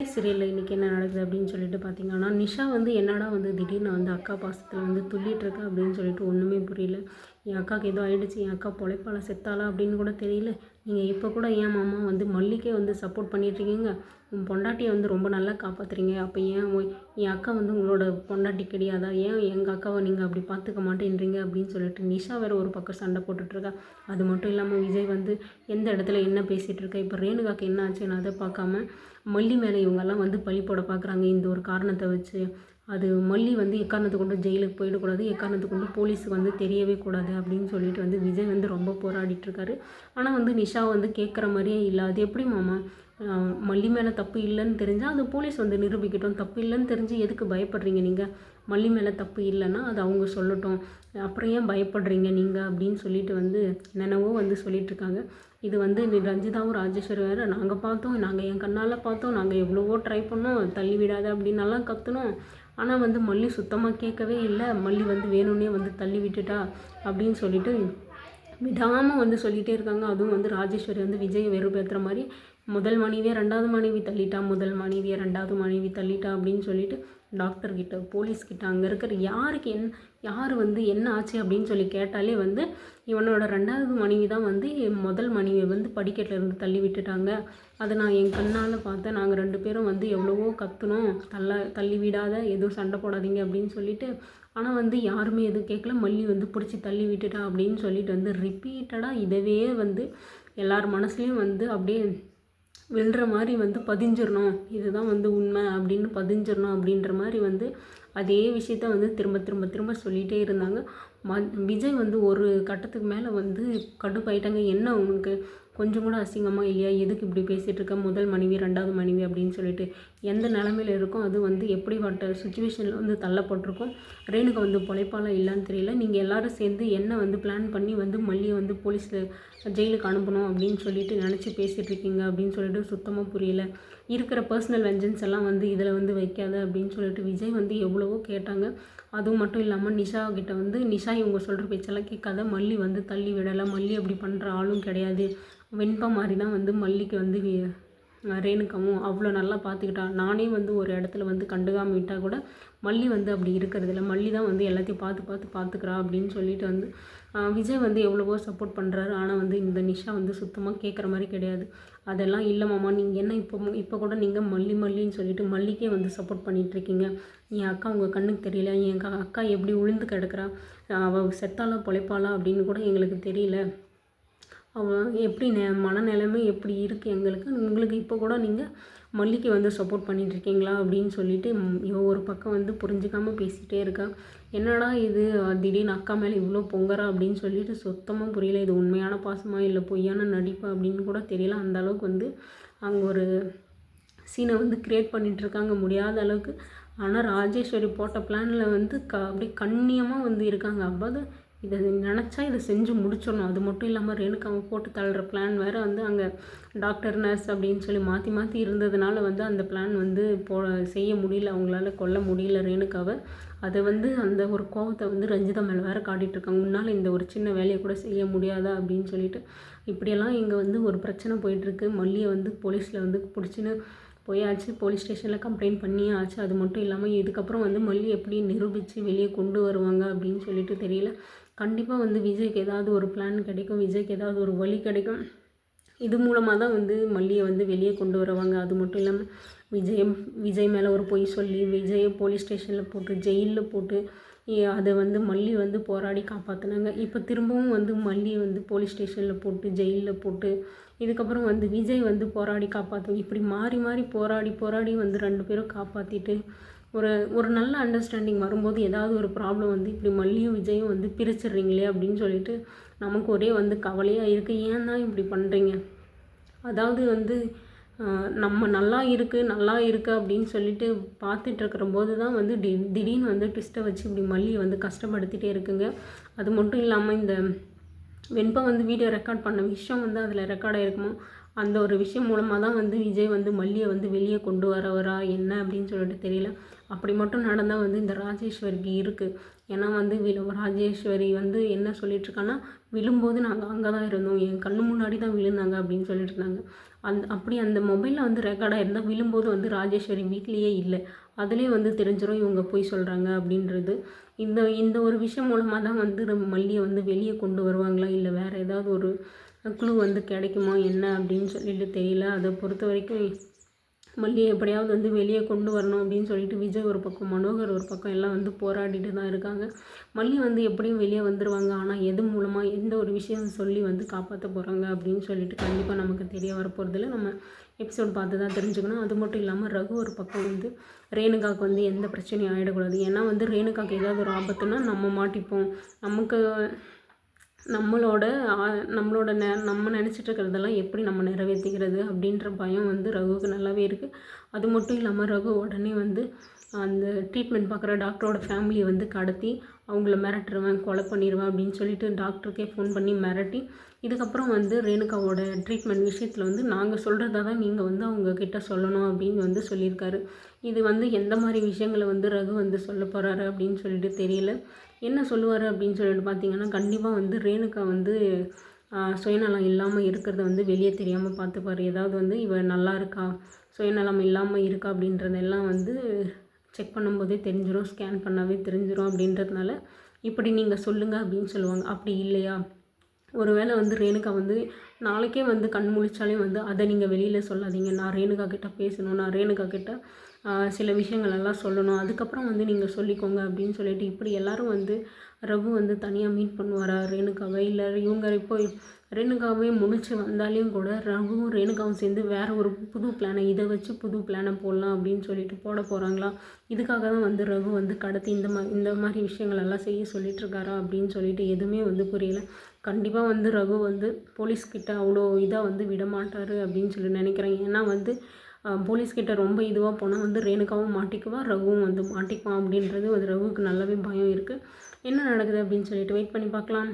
சீரியலில் இன்றைக்கி என்ன நடக்குது அப்படின்னு சொல்லிட்டு பார்த்தீங்கன்னா நிஷா வந்து என்னடா வந்து திடீர்னு வந்து அக்கா பாசத்தில் வந்து துள்ளிட்டு இருக்கா அப்படின்னு சொல்லிட்டு ஒன்றுமே புரியல. என் அக்காவுக்கு ஏதோ ஆகிடுச்சி என் அக்கா பொழைப்பாளா செத்தாளா அப்படின்னு கூட தெரியல. நீங்கள் இப்போ கூட ஏன் மாமா வந்து மல்லிக்கே வந்து சப்போர்ட் பண்ணிட்டுருக்கீங்க உன் பொண்டாட்டியை வந்து ரொம்ப நல்லா காப்பாற்றுறீங்க அப்போ ஏன் என் அக்கா வந்து உங்களோட பொண்டாட்டி கிடையாதா? ஏன் எங்கள் அக்காவை நீங்கள் அப்படி பார்த்துக்க மாட்டேன்றீங்க அப்படின்னு சொல்லிட்டு நிஷா வேறு ஒரு பக்கம் சண்டை போட்டுட்ருக்கா அது மட்டும் இல்லாமல் விஜய் வந்து எந்த இடத்துல என்ன பேசிகிட்டு இருக்கா? இப்போ ரேணுகாக்கு என்ன ஆச்சுன்னு அதை பார்க்காம மல்லி மேலே இவங்கெல்லாம் வந்து பழி போட பார்க்குறாங்க இந்த ஒரு காரணத்தை வச்சு அது மல்லி வந்து எக்காரணத்தை கொண்டு ஜெயிலுக்கு போயிடக்கூடாது எக்காரணத்தை கொண்டு போலீஸுக்கு வந்து தெரியவே கூடாது அப்படின்னு சொல்லிட்டு வந்து விஜய் வந்து ரொம்ப போராடிட்டுருக்காரு. ஆனால் வந்து நிஷா வந்து கேட்குற மாதிரியே இல்லை. அது எப்படி மாமா? மல்லி மேலே தப்பு இல்லைன்னு தெரிஞ்சால் அது போலீஸ் வந்து நிரூபிக்கட்டும். தப்பு இல்லைன்னு தெரிஞ்சு எதுக்கு பயப்படுறீங்க நீங்கள் மல்லி மேலே தப்பு இல்லைன்னா அது அவங்க சொல்லட்டும். அப்புறம் ஏன் பயப்படுறீங்க நீங்கள் அப்படின்னு சொல்லிட்டு வந்து நினைவோ வந்து சொல்லிகிட்ருக்காங்க இது வந்து ரஞ்சிதாவும் ராஜேஸ்வரி வேறு. நாங்கள் பார்த்தோம் நாங்கள் என் கண்ணால் பார்த்தோம். நாங்கள் எவ்வளவோ ட்ரை பண்ணோம். தள்ளி விடாத அப்படின்னு கற்றுனோம் கத்துனோம். ஆனால் வந்து மல்லி சுத்தமாக கேட்கவே இல்லை. மல்லி வந்து வேணும்னே வந்து தள்ளி விட்டுட்டா அப்படின்னு சொல்லிட்டு விடாமல் வந்து சொல்லிகிட்டே இருக்காங்க. அதுவும் வந்து ராஜேஸ்வரி வந்து விஜய் வெறுப்பேற்றுற மாதிரி முதல் மனைவியை ரெண்டாவது மனைவி தள்ளிட்டா முதல் மனைவியை ரெண்டாவது மனைவி தள்ளிட்டா அப்படின்னு சொல்லிட்டு டாக்டர்கிட்ட போலீஸ்கிட்ட அங்கே இருக்கிற யாருக்கு என் யார் வந்து என்ன ஆச்சு அப்படின்னு சொல்லி கேட்டாலே வந்து இவனோட ரெண்டாவது மனைவி தான் வந்து முதல் மனைவி வந்து படிக்கட்டில் இருந்து தள்ளி விட்டுட்டாங்க. அதை நான் என் கண்ணால் பார்த்தேன். நாங்கள் ரெண்டு பேரும் வந்து எவ்வளவோ கத்துனோம். தள்ள தள்ளி விடாத எதுவும் சண்டை போடாதீங்க அப்படின்னு சொல்லிட்டு ஆனால் வந்து யாருமே எதுவும் கேட்கல மல்லி வந்து பிடிச்சி தள்ளி விட்டுட்டா அப்படின்னு சொல்லிட்டு வந்து ரிப்பீட்டடாக இதவே வந்து எல்லார் மனசுலேயும் வந்து அப்படியே விழுற மாதிரி வந்து பதிஞ்சிடணும் இதுதான் வந்து உண்மை அப்படின்னு பதிஞ்சிடணும் அப்படின்ற மாதிரி வந்து அதே விஷயத்த வந்து திரும்ப திரும்ப திரும்ப சொல்லிகிட்டே இருந்தாங்க. ம விஜய் வந்து ஒரு கட்டத்துக்கு மேலே வந்து கடுப்பாயிட்டாங்க. என்ன உனக்கு? கொஞ்சம் கூட அசிங்கமாக இல்லையா? எதுக்கு இப்படி பேசிகிட்டு இருக்க? முதல் மனைவி ரெண்டாவது மனைவி அப்படின்னு சொல்லிட்டு எந்த நிலமையில இருக்கோ அது வந்து எப்படிப்பட்ட சுச்சுவேஷனில் வந்து தள்ளப்பட்டிருக்கும் ரேணுகா வந்து பொழைப்பாளா இல்லைன்னு தெரியல. நீங்கள் எல்லோரும் சேர்ந்து என்ன வந்து பிளான் பண்ணி வந்து மல்லியை வந்து போலீஸில் ஜெயிலுக்கு அனுப்பணும் அப்படின்னு சொல்லிட்டு நினச்சி பேசிகிட்டு இருக்கீங்க அப்படின்னு சொல்லிட்டு சுத்தமாக புரியல. இருக்கிற பர்சனல் வெஞ்சன்ஸ் எல்லாம் வந்து இதில் வந்து வைக்காத அப்படின்னு சொல்லிட்டு விஜய் வந்து எவ்வளவோ கேட்டாங்க. அதுவும் மட்டும் இல்லாமல் நிஷா கிட்ட வந்து நிஷா இவங்க சொல்கிற பேச்செல்லாம் கேட்காத மல்லி வந்து தள்ளி விடலை மல்லி அப்படி பண்ணுற ஆளும் கிடையாது. வெண்பா மாதிரி தான் வந்து மல்லிக்கு வந்து வி- ரேணுகாவும் அவ்வளோ நல்லா பார்த்துக்கிட்டா. நானே வந்து ஒரு இடத்துல வந்து கண்டுக்காம விட்டால் கூட மல்லி வந்து அப்படி இருக்கிறது இல்லை. மல்லி தான் வந்து எல்லாத்தையும் பார்த்து பார்த்து பார்த்துக்கிறா அப்படின்னு சொல்லிட்டு வந்து விஜய் வந்து எவ்வளவோ சப்போர்ட் பண்ணுறாரு ஆனால் வந்து இந்த நிஷா வந்து சுத்தமாக கேட்குற மாதிரி கிடையாது. அதெல்லாம் இல்லை மாமா நீங்கள் என்ன இப்போ இப்போ கூட நீங்கள் மல்லி மல்லின்னு சொல்லிட்டு மல்லிக்கே வந்து சப்போர்ட் பண்ணிகிட்ருக்கீங்க என் அக்கா உங்கள் கண்ணுக்கு தெரியல. என் அக்கா அக்கா எப்படி உளுந்து கிடக்குறா? அவள் செத்தாலா பொழைப்பாளா அப்படின்னு கூட எங்களுக்கு தெரியல. அவன் எப்படி நெ மனநிலைமை எப்படி இருக்குது எங்களுக்கு? உங்களுக்கு இப்போ கூட நீங்கள் மல்லிக்கு வந்து சப்போர்ட் பண்ணிகிட்ருக்கீங்களா அப்படின்னு சொல்லிட்டு இவன் ஒரு பக்கம் வந்து புரிஞ்சிக்காமல் பேசிகிட்டே இருக்கா. என்னடா இது? திடீர்னு அக்கா மேலே இவ்வளோ பொங்கறா அப்படின்னு சொல்லிட்டு சுத்தமாக புரியல. இது உண்மையான பாசமாக இல்லை பொய்யான நடிப்பா அப்படின்னு கூட தெரியல. அந்த அளவுக்கு வந்து அங்கே ஒரு சீனை வந்து க்ரியேட் பண்ணிகிட்ருக்காங்க முடியாத அளவுக்கு. ஆனால் ராஜேஸ்வரி போட்ட பிளானில் வந்து க அப்படியே கண்ணியமாக வந்து இருக்காங்க. அப்பாவது இதை நினச்சா இதை செஞ்சு முடிச்சிடணும். அது மட்டும் இல்லாமல் ரேணுக்காவை போட்டு தள்ளுற பிளான் வேறு வந்து அங்கே டாக்டர் நர்ஸ் அப்படின்னு சொல்லி மாற்றி மாற்றி இருந்ததுனால வந்து அந்த பிளான் வந்து போ செய்ய முடியல. அவங்களால கொல்ல முடியல ரேணுக்காவை அதை வந்து அந்த ஒரு கோபத்தை வந்து ரஞ்சிதா மேலே வேறு காட்டிகிட்டு இருக்காங்க. உன்னால் இந்த ஒரு சின்ன வேலையை கூட செய்ய முடியாதா அப்படின்னு சொல்லிட்டு இப்படியெல்லாம் இங்கே வந்து ஒரு பிரச்சனை போயிட்டுருக்கு மல்லியை வந்து போலீஸில் வந்து பிடிச்சின்னு போயாச்சு. போலீஸ் ஸ்டேஷனில் கம்ப்ளைண்ட் பண்ணியே ஆச்சு. அது மட்டும் இல்லாமல் இதுக்கப்புறம் வந்து மல்லி எப்படி நிரூபித்து வெளியே கொண்டு வருவாங்க அப்படின்னு சொல்லிட்டு தெரியல. கண்டிப்பாக வந்து விஜய்க்கு ஏதாவது ஒரு பிளான் கிடைக்கும். விஜய்க்கு ஏதாவது ஒரு வழி கிடைக்கும். இது மூலமாக தான் வந்து மல்லியை வந்து வெளியே கொண்டு வருவாங்க. அது மட்டும் இல்லாமல் விஜயம் விஜய் மேலே ஒரு பொய் சொல்லி விஜயை போலீஸ் ஸ்டேஷனில் போட்டு ஜெயிலில் போட்டு அதை வந்து மல்லி வந்து போராடி காப்பாற்றினாங்க இப்போ திரும்பவும் வந்து மல்லியை வந்து போலீஸ் ஸ்டேஷனில் போட்டு ஜெயிலில் போட்டு இதுக்கப்புறம் வந்து விஜய் வந்து போராடி காப்பாற்றும் இப்படி மாறி மாறி போராடி போராடி வந்து ரெண்டு பேரும் காப்பாற்றிட்டு ஒரு ஒரு நல்ல அண்டர்ஸ்டாண்டிங் வரும்போது ஏதாவது ஒரு ப்ராப்ளம் வந்து இப்படி மல்லியும் விஜயும் வந்து பிரிச்சிடுறீங்களே அப்படின்னு சொல்லிட்டு நமக்கு ஒரே வந்து கவலையாக இருக்குது ஏன் தான் இப்படி பண்ணுறீங்க அதாவது வந்து நம்ம நல்லா இருக்குது நல்லா இருக்குது அப்படின்னு சொல்லிட்டு பார்த்துட்டு இருக்கிற போது தான் வந்து டி திடீர்னு வந்து ட்விஸ்ட்டை வச்சு இப்படி மல்லியை வந்து கஷ்டப்படுத்திகிட்டே இருக்குங்க. அது மட்டும் இல்லாமல் இந்த வெண்பா வந்து வீடியோ ரெக்கார்ட் பண்ண விஷயம் வந்து அதில் ரெக்கார்ட் ஆகிருக்குமோ அந்த ஒரு விஷயம் மூலமாக தான் வந்து விஜய் வந்து மல்லியை வந்து வெளியே கொண்டு வரவரா என்ன அப்படின்னு சொல்லிட்டு தெரியல. அப்படி மட்டும் நடந்தால் வந்து இந்த ராஜேஸ்வரிக்கு இருக்குது ஏன்னா வந்து விழு ராஜேஸ்வரி வந்து என்ன சொல்லிகிட்ருக்கான்னா விழும்போது நாங்கள் அங்கே தான் இருந்தோம். என் கண்ணு முன்னாடி தான் விழுந்தாங்க அப்படின்னு சொல்லிட்டு இருந்தாங்க அந்த அப்படி அந்த மொபைலில் வந்து ரெக்கார்டாக இருந்தால் விழும்போது வந்து ராஜேஸ்வரி வீட்லேயே இல்லை. அதுலேயே வந்து தெரிஞ்சிடும் இவங்க போய் சொல்கிறாங்க அப்படின்றது. இந்த இந்த ஒரு விஷயம் மூலமாக தான் வந்து நம்ம மல்லியை வந்து வெளியே கொண்டு வருவாங்களா? இல்லை வேறு ஏதாவது ஒரு குழு வந்து கிடைக்குமா? என்ன அப்படின்னு சொல்லிட்டு தெரியல. அதை பொறுத்த வரைக்கும் மல்லியை எப்படியாவது வந்து வெளியே கொண்டு வரணும் அப்படின்னு சொல்லிட்டு விஜய் ஒரு பக்கம் மனோகர் ஒரு பக்கம் எல்லாம் வந்து போராடிட்டு தான் இருக்காங்க. மல்லி வந்து எப்படியும் வெளியே வந்துடுவாங்க ஆனால் எது மூலமாக எந்த ஒரு விஷயம் சொல்லி வந்து காப்பாற்ற போகிறாங்க அப்படின்னு சொல்லிட்டு கண்டிப்பாக நமக்கு தெரிய வரப்போகிறதுல நம்ம எபிசோட் பார்த்து தான் தெரிஞ்சுக்கணும். அது மட்டும் இல்லாமல் ரகு ஒரு பக்கம் வந்து ரேணுகாவுக்கு வந்து எந்த பிரச்சனையும் ஆகிடக்கூடாது ஏன்னா வந்து ரேணுகாவுக்கு ஏதாவது ஒரு ஆபத்துனா நம்ம மாட்டிப்போம். நமக்கு நம்மளோட நம்மளோட நெ நம்ம நினச்சிட்டு இருக்கிறதெல்லாம் எப்படி நம்ம நிறைவேற்றிக்கிறது அப்படின்ற பயம் வந்து ரகுவுக்கு நல்லாவே இருக்குது அது மட்டும் இல்லாமல் ரகு உடனே வந்து அந்த ட்ரீட்மெண்ட் பார்க்குற டாக்டரோட ஃபேமிலியை வந்து கடத்தி அவங்கள மிரட்டுருவேன் கொலை பண்ணிடுவேன் அப்படின்னு சொல்லிட்டு டாக்டருக்கே ஃபோன் பண்ணி மிரட்டி இதுக்கப்புறம் வந்து ரேணுகாவோட ட்ரீட்மெண்ட் விஷயத்தில் வந்து நாங்கள் சொல்கிறத தான் நீங்கள் வந்து அவங்கக்கிட்ட சொல்லணும் அப்படின்னு வந்து சொல்லியிருக்காரு. இது வந்து எந்த மாதிரி விஷயங்களை வந்து ரகு வந்து சொல்ல போகிறாரு அப்படின்னு சொல்லிட்டு தெரியல. என்ன சொல்லுவார் அப்படின்னு சொல்லிட்டு பார்த்தீங்கன்னா கண்டிப்பாக வந்து ரேணுகா வந்து சுயநலம் இல்லாமல் இருக்கிறத வந்து வெளியே தெரியாமல் பார்த்துப்பார். ஏதாவது வந்து இவள் நல்லா இருக்கா? சுயநலம் இல்லாமல் இருக்கா அப்படின்றதெல்லாம் வந்து செக் பண்ணும்போதே தெரிஞ்சிடும் ஸ்கேன் பண்ணாவே தெரிஞ்சிடும் அப்படின்றதுனால இப்படி நீங்கள் சொல்லுங்கள் அப்படின்னு சொல்லுவாங்க. அப்படி இல்லையா? ஒருவேளை வந்து ரேணுகா வந்து நாளைக்கே வந்து கண் முழிச்சாலே வந்து அதை நீங்கள் வெளியில் சொல்லாதீங்க. நான் ரேணுகா கிட்ட பேசணும். நான் ரேணுகா கிட்ட சில விஷயங்கள் எல்லாம் சொல்லணும். அதுக்கப்புறம் வந்து நீங்கள் சொல்லிக்கோங்க அப்படின்னு சொல்லிட்டு இப்படி எல்லோரும் வந்து ரகு வந்து தனியாக மீட் பண்ணுவாரா? ரேணுகாவை? இல்லை இவங்க இப்போ ரேணுகாவே முடிச்சு வந்தாலையும் கூட ரகுவும் ரேணுகாவும் சேர்ந்து வேறு ஒரு புது பிளானை இதை வச்சு புது பிளானை போடலாம் அப்படின்னு சொல்லிட்டு போட போகிறாங்களா இதுக்காக தான் வந்து ரகு வந்து கடத்தி இந்த மா இந்த மாதிரி விஷயங்களெல்லாம் செய்ய சொல்லிட்டுருக்காரா அப்படின்னு சொல்லிட்டு எதுவுமே வந்து புரியல. கண்டிப்பாக வந்து ரகு வந்து போலீஸ்கிட்ட அவ்வளோ இதாக வந்து விட மாட்டார் அப்படின்னு சொல்லி நினைக்கிறேன். ஏன்னா வந்து போலீஸ்கிட்ட ரொம்ப இதுவாக போனால் வந்து ரேணுகாவும் மாட்டிக்குவா ரகுவும் வந்து மாட்டிக்குவான் அப்படின்றது வந்து ரகுவுக்கு நல்லாவே பயம் இருக்குது என்ன நடக்குது அப்படின்னு சொல்லிட்டு வெயிட் பண்ணி பார்க்கலாம்.